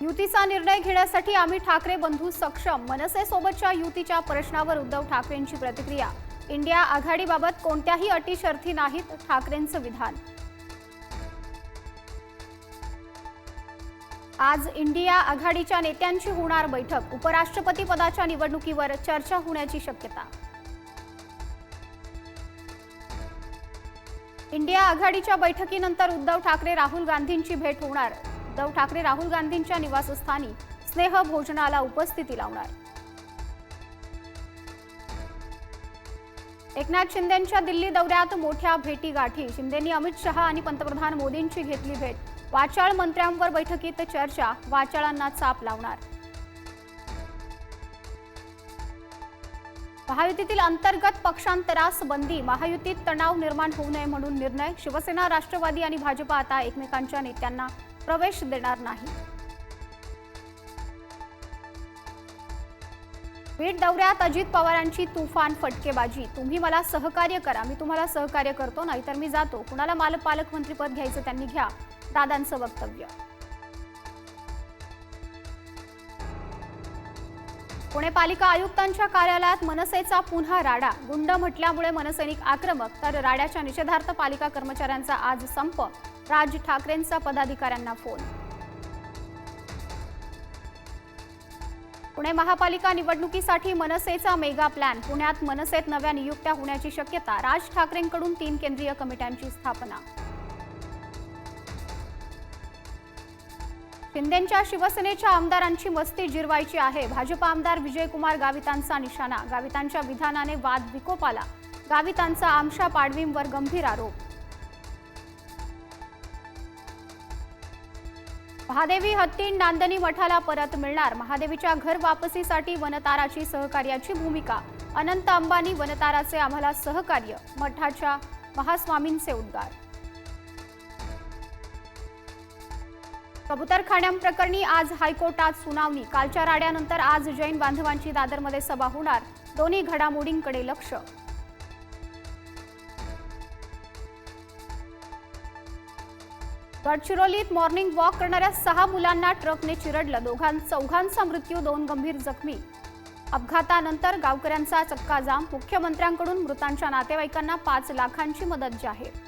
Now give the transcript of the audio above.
युतीचा निर्णय घेण्यासाठी आम्ही ठाकरे बंधू सक्षम. मनसेसोबतच्या युतीच्या प्रश्नावर उद्धव ठाकरेंची प्रतिक्रिया. इंडिया आघाडीबाबत कोणत्याही अटी शर्थी नाहीत ठाकरेंचं विधान. आज इंडिया आघाडीच्या नेत्यांची होणार बैठक. उपराष्ट्रपती पदाच्या निवडणुकीवर चर्चा होण्याची शक्यता. इंडिया आघाडीच्या बैठकीनंतर उद्धव ठाकरे राहुल गांधींची भेट होणार. उद्धव ठाकरे राहुल गांधींच्या निवासस्थानी स्नेह भोजनाला उपस्थिती लावणार. एकनाथ शिंदेच्या दिल्ली दौऱ्यात मोठ्या भेटी गाठी शिंदेंनी अमित शहा आणि पंतप्रधान मोदींची घेतली भेट. वाचाळ मंत्र्यांवर बैठकीत चर्चा वाचाळांना चाप लावणार. महायुतीतील अंतर्गत पक्षांतरास बंदी महायुतीत तणाव निर्माण होऊ नये म्हणून निर्णय शिवसेना राष्ट्रवादी आणि भाजपा आता एकमेकांच्या नेत्यांना प्रवेश देणार नाही. बीड दौऱ्यात अजित पवारांची तुफान फटकेबाजी. तुम्ही मला सहकार्य करा. मी तुम्हाला सहकार्य करतो नाहीतर मी जातो. कुणाला माल पालकमंत्रीपद घ्यायचं त्यांनी घ्या. दादांचं वक्तव्य. पुणे पालिका आयुक्तांच्या कार्यालयात मनसेचा पुन्हा राडा. गुंड म्हटल्यामुळे मनसैनिक आक्रमक तर राड्याच्या निषेधार्थ पालिका कर्मचाऱ्यांचा आज संप. राज ठाकरेंचा पदाधिकाऱ्यांना फोन. पुणे महापालिका निवडणुकीसाठी मनसेचा मेगा प्लॅन. पुण्यात मनसेत नव्या नियुक्त्या होण्याची शक्यता राज ठाकरेंकडून तीन केंद्रीय कमिट्यांची स्थापना. शिंदेंच्या शिवसेनेच्या आमदारांची मस्ती जिरवायची आहे. भाजप आमदार विजयकुमार गावितांचा निशाणा. गावितांच्या विधानाने वाद विकोपाला. गावितांचा आमशा पाडवींवर गंभीर आरोप. महादेवी हत्तीण नांदणी मठाला परत मिळणार. महादेवीच्या घर वापसीसाठी वनताराची सहकार्याची भूमिका. अनंत अंबानी वनताराचे आम्हाला सहकार्य. मठाच्या महास्वामींचे उद्गार. कबुतरखान्यांप्रकरणी आज हायकोर्टात सुनावणी. कालच्या राड्यानंतर आज जैन बांधवांची दादरमध्ये सभा होणार. दोन्ही घडामोडींकडे लक्ष. गडचिरोलीत मॉर्निंग वॉक करणाऱ्या सहा मुलांना ट्रकने चिरडलं. दोघां चौघांचा मृत्यू दोन गंभीर जखमी. अपघातानंतर गावकऱ्यांचा चक्का जाम. मुख्यमंत्र्यांकडून मृतांच्या नातेवाईकांना पाच लाखांची मदत जाहीर.